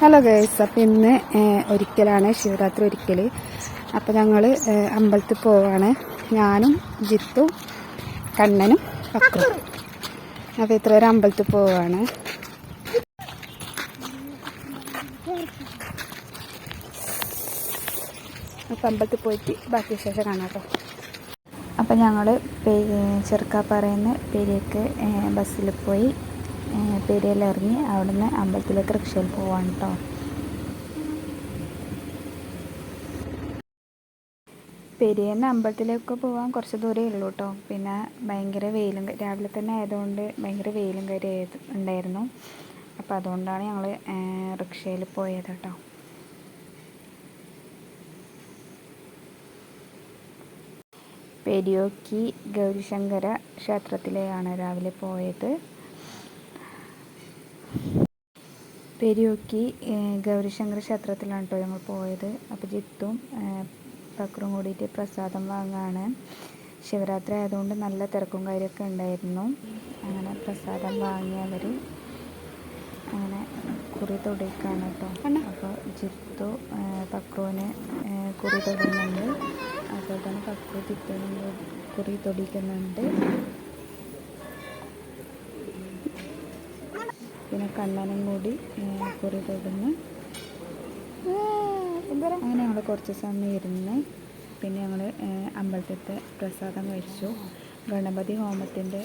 Hello girls അപ്പം ഇന്ന് ഒരിക്കലാണ് ശിവരാത്രി ഒരിക്കൽ അപ്പം ഞങ്ങൾ അമ്പലത്തിൽ പോവാണ്. ഞാനും ജിത്തും കണ്ണനും പക്രും അപ്പോൾ ഇത്ര ഒരു അമ്പലത്തിൽ പോവാണ്. അപ്പം അമ്പലത്തിൽ പോയിട്ട് ബാക്കി വിശേഷം കാണാം അപ്പം ഞങ്ങൾ ചെറുക്കാപ്പാറയിൽ പെരിയക്ക് ബസ്സിൽ പോയി. പെരിയയിൽ അവിടെ അവിടുന്ന് അമ്പലത്തിലേക്ക് റിക്ഷയിൽ പോവാണ് കേട്ടോ പെരിയെന്ന് അമ്പലത്തിലേക്ക് പോകാൻ കുറച്ച് ദൂരമേ ഉള്ളൂ കേട്ടോ പിന്നെ ഭയങ്കര വെയിലും രാവിലെ തന്നെ ആയതുകൊണ്ട് ഭയങ്കര വെയിലും കാര്യം ഉണ്ടായിരുന്നു. അപ്പോൾ അതുകൊണ്ടാണ് ഞങ്ങൾ റിക്ഷയിൽ പോയത് കേട്ടോ പെരിയോക്കി ഗൗരിശങ്കര ക്ഷേത്രത്തിലെയാണ് രാവിലെ പോയത്. പെരിയോക്കി ഗൗരിശങ്കർ ക്ഷേത്രത്തിലാണ് കേട്ടോ ഞങ്ങൾ പോയത്. അപ്പോൾ ജിത്തും പക്രും കൂടിയിട്ട് പ്രസാദം വാങ്ങാണ്. ശിവരാത്രി ആയതുകൊണ്ട് നല്ല തിരക്കും കാര്യമൊക്കെ ഉണ്ടായിരുന്നു. അങ്ങനെ പ്രസാദം വാങ്ങി അവർ അങ്ങനെ കുറി തൊടിക്കാണ് കേട്ടോ അപ്പോൾ ജിത്തു പക്രുവിന് കുറി തൊടുന്നുണ്ട്. അതുപോലെ തന്നെ പക്രു ജിത്തുവിനും കുറി തൊടിക്കുന്നുണ്ട്. പിന്നെ കണ്ണനും കൂടി കുറി തൊടുന്നു അങ്ങനെ ഞങ്ങൾ കുറച്ച് സമയം ഇരുന്ന് പിന്നെ ഞങ്ങൾ അമ്പലത്തിലത്തെ പ്രസാദം കഴിച്ചു. ഗണപതി ഹോമത്തിന്റെ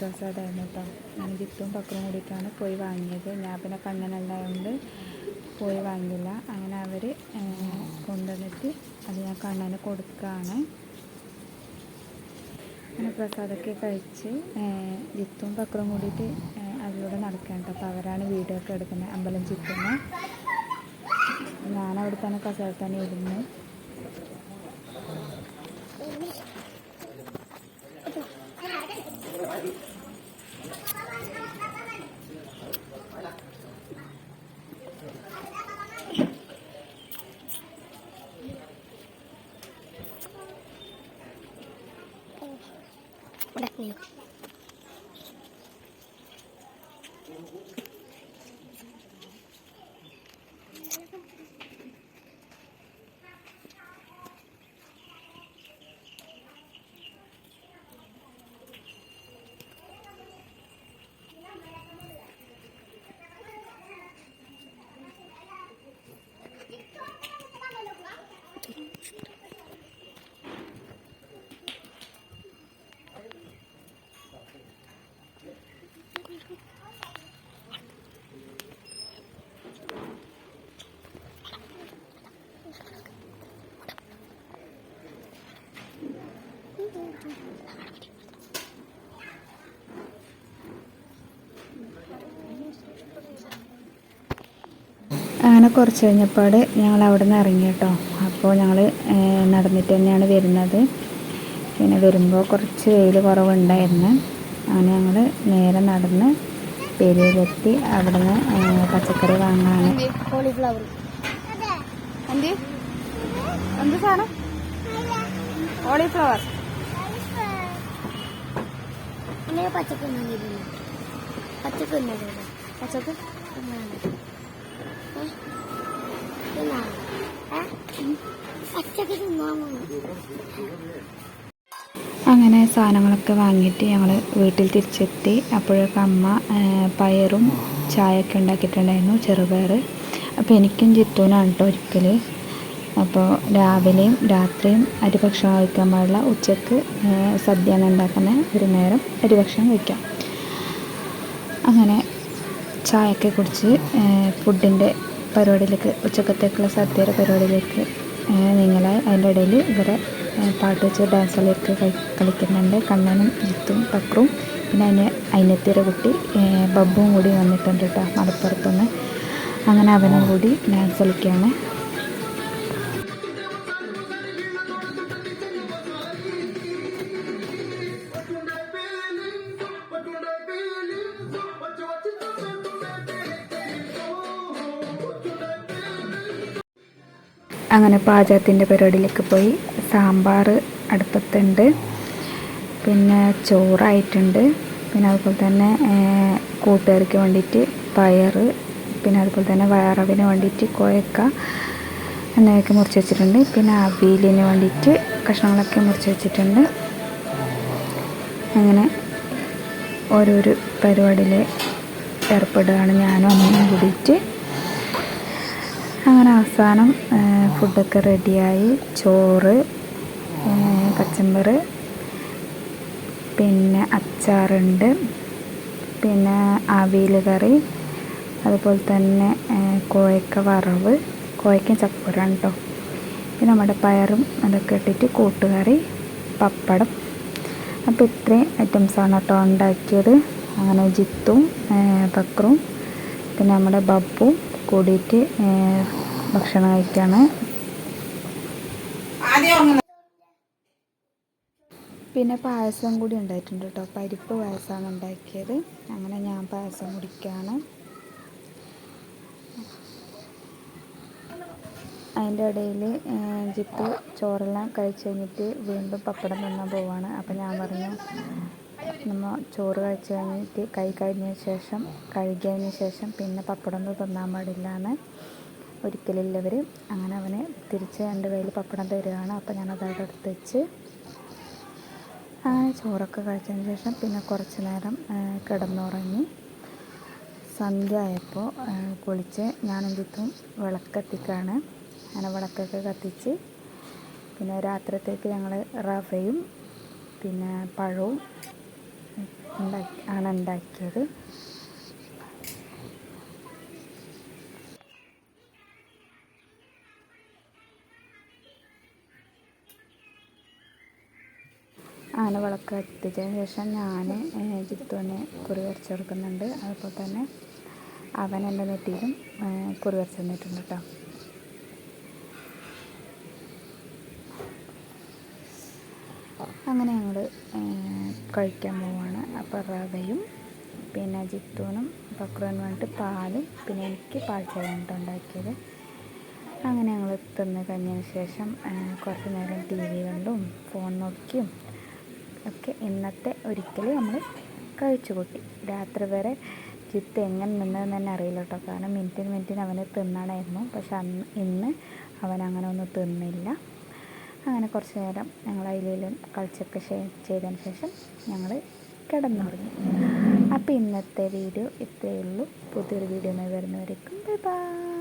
പ്രസാദമായിരുന്നു കേട്ടോ ഞാൻ ജിത്തും പക്കറും കൂടിയിട്ടാണ് പോയി വാങ്ങിയത്. ഞാൻ പിന്നെ കണ്ണനല്ലായതുകൊണ്ട് പോയി വാങ്ങിയില്ല. അങ്ങനെ അവർ കൊണ്ടുവന്നിട്ട് അത് ഞാൻ കണ്ണന് കൊടുക്കുകയാണ് അങ്ങനെ പ്രസാദമൊക്കെ കഴിച്ച് ജിത്തും പക്കറും കൂടിയിട്ട് അതിലൂടെ നടക്കാൻ അപ്പോൾ അവരാണ് വീഡിയോ ഒക്കെ എടുക്കുന്നത് അമ്പലം ചുറ്റുന്നത് ഞാനവിടെ തന്നെ കസേര തന്നെ ഇരുന്നു അങ്ങനെ കുറച്ച് കഴിഞ്ഞപ്പാട് ഞങ്ങൾ അവിടെ നിന്ന് ഇറങ്ങി കേട്ടോ. അപ്പോൾ ഞങ്ങൾ നടന്നിട്ട് തന്നെയാണ് വരുന്നത്. പിന്നെ വരുമ്പോൾ കുറച്ച് വെയിൽ കുറവുണ്ടായിരുന്നു. അങ്ങനെ ഞങ്ങൾ നേരെ നടന്ന് പെരിയിലെത്തി അവിടെ നിന്ന് പച്ചക്കറി വാങ്ങാണ് കോളിഫ്ലവർ. എന്ത്? എന്ത് സാധനം? കോളിഫ്ലവർ. പച്ചക്കറി പച്ചക്കറി തിന്നില്ല അങ്ങനെ സാധനങ്ങളൊക്കെ വാങ്ങിയിട്ട് ഞങ്ങൾ വീട്ടിൽ തിരിച്ചെത്തി. അപ്പോഴൊക്കെ അമ്മ പയറും ചായയൊക്കെ ഉണ്ടാക്കിയിട്ടുണ്ടായിരുന്നു ചെറുപയർ അപ്പോൾ എനിക്കും ചിത്തൂനാണ് കേട്ടോ ഒരിക്കൽ അപ്പോൾ രാവിലെയും രാത്രിയും അരിഭക്ഷണം കഴിക്കാൻ പാടില്ല. ഉച്ചയ്ക്ക് സദ്യ സദ്യയാണ് ഉണ്ടാക്കുന്ന. ഒരു നേരം അരിഭക്ഷണം കഴിക്കാം. അങ്ങനെ ചായയൊക്കെ കുടിച്ച് ഫുഡിന്റെ പരിപാടിയിലേക്ക് ഉച്ചക്കത്തേക്കുള്ള സദ്യയുടെ പരിപാടിയിലേക്ക് നീങ്ങലായി അതിന്റെ ഇടയിൽ ഇവരെ പാട്ട് വെച്ച് ഡാൻസ് കളിയൊക്കെ കളിക്കുന്നുണ്ട്. കണ്ണനും ജിത്തും പക്രും പിന്നെ അതിന് അതിനെത്തിയൊരു കുട്ടി ബബ്ബും കൂടി വന്നിട്ടുണ്ട് കേട്ടോ മലപ്പുറത്തുനിന്ന്. അങ്ങനെ അവനും കൂടി ഡാൻസ് കളിക്കുകയാണ്. അങ്ങനെ പാചകത്തിന്റെ പരിപാടിയിലേക്ക് പോയി. സാമ്പാർ അടുപ്പത്തുണ്ട്. പിന്നെ ചോറായിട്ടുണ്ട്. പിന്നെ അതുപോലെ തന്നെ കൂട്ടുകാർക്ക് വേണ്ടിയിട്ട് പയർ പിന്നെ അതുപോലെ തന്നെ വയറവിന് വേണ്ടിയിട്ട് കോയക്ക എന്നിവയൊക്കെ മുറിച്ച് വെച്ചിട്ടുണ്ട്. പിന്നെ അവിയലിന് വേണ്ടിയിട്ട് കഷ്ണങ്ങളൊക്കെ മുറിച്ച് വെച്ചിട്ടുണ്ട്. അങ്ങനെ ഓരോരോ പരിപാടിയിൽ ഏർപ്പെടുകയാണ് ഞാനും അമ്മയും കൂടിയിട്ട്. അങ്ങനെ അവസാനം ഫുഡൊക്കെ റെഡിയായി ചോറ് പച്ചമ്പറ് പിന്നെ അച്ചാറുണ്ട് പിന്നെ അവിയൽ കറി അതുപോലെ തന്നെ കോയക്ക വറവ് കോയക്ക ചപ്പുരാണ് കേട്ടോ പിന്നെ നമ്മുടെ പയറും അതൊക്കെ ഇട്ടിട്ട് കൂട്ടുകറി പപ്പടം. അപ്പോൾ ഇത്രയും ഐറ്റംസാണ് കേട്ടോ ഉണ്ടാക്കിയത്. അങ്ങനെ ജിത്തും ബക്രും പിന്നെ നമ്മുടെ ബബ്ബും കൂടിയിട്ട് ഭക്ഷണം കഴിക്കുകയാണ് പിന്നെ പായസം കൂടി ഉണ്ടായിട്ടുണ്ട് കേട്ടോ. പരിപ്പ് പായസമാണ് ഉണ്ടാക്കിയത്. അങ്ങനെ ഞാൻ പായസം കുടിക്കുകയാണ് അതിന്റെ ഇടയിൽ ജിപ്പ് ചോറെല്ലാം കഴിച്ച് കഴിഞ്ഞിട്ട് വീണ്ടും പപ്പടം തിന്നാൻ പോവാണ്. അപ്പം ഞാൻ പറഞ്ഞു നമ്മൾ ചോറ് കഴിച്ച് കഴിഞ്ഞിട്ട് കൈ കഴിഞ്ഞ ശേഷം കഴുകിയതിന് ശേഷം പിന്നെ പപ്പടം തിന്നാൻ പാടില്ല എന്ന് ഒരിക്കലില്ലവർ അങ്ങനെ അവന് തിരിച്ച് എന്റെ കയ്യിൽ പപ്പടം തരികയാണ് അപ്പോൾ ഞാൻ അവിടെ എടുത്ത് വെച്ച് അങ്ങനെ ചോറൊക്കെ കഴിച്ചതിന് ശേഷം പിന്നെ കുറച്ച് നേരം കിടന്നുറങ്ങി. സന്ധ്യ ആയപ്പോൾ കുളിച്ച് ഞാനും ചുറ്റും വിളക്കത്തിക്കാണ്. അങ്ങനെ വിളക്കൊക്കെ കത്തിച്ച് പിന്നെ രാത്രിത്തേക്ക് ഞങ്ങൾ റവയും പിന്നെ പഴവും ആണ് ഉണ്ടാക്കിയത്. ആന വിളക്ക് എത്തിച്ചതിന് ശേഷം ഞാൻ ജിത്തുവിനെ കുറി വരച്ച് കൊടുക്കുന്നുണ്ട്. അതുപോലെ തന്നെ അവൻ എന്റെ നെറ്റിയിലും കുറി വരച്ച് തന്നിട്ടുണ്ട് കേട്ടോ. അങ്ങനെ ഞങ്ങൾ കഴിക്കാൻ പോവാണ്. അപ്പോൾ റവയും പിന്നെ ജിത്തൂനും പക്രുവിന് വേണ്ടിയിട്ട് പാലും പിന്നെ എനിക്ക് പാൽ ചായയാണ് ട്ടോ ഉണ്ടാക്കിയത്. അങ്ങനെ ഞങ്ങൾ തിന്ന് കഴിഞ്ഞതിന് ശേഷം കുറച്ച് നേരം ടി വി കണ്ടും ഫോൺ നോക്കിയും ഒക്കെ ഇന്നത്തെ ഒരിക്കൽ നമ്മൾ കഴിച്ചു കൂട്ടി. രാത്രി വരെ ചിത്ത് എങ്ങനെ നിന്നതെന്ന് തന്നെ അറിയില്ല കേട്ടോ. കാരണം മിനിറ്റിന് മിനിറ്റിന് അവന് തിന്നണമായിരുന്നു. പക്ഷെ അന്ന് ഇന്ന് അവൻ അങ്ങനെ ഒന്നും തിന്നില്ല. അങ്ങനെ കുറച്ച് നേരം ഞങ്ങൾ അതിലും കളിച്ചൊക്കെ ഷെയർ ചെയ്തതിന് ശേഷം ഞങ്ങൾ കിടന്നുറങ്ങി. അപ്പോൾ ഇന്നത്തെ വീഡിയോ ഇത്രയേ ഉള്ളൂ. പുതിയൊരു വീഡിയോ വരുന്നവരേക്കും ബൈ ബൈ.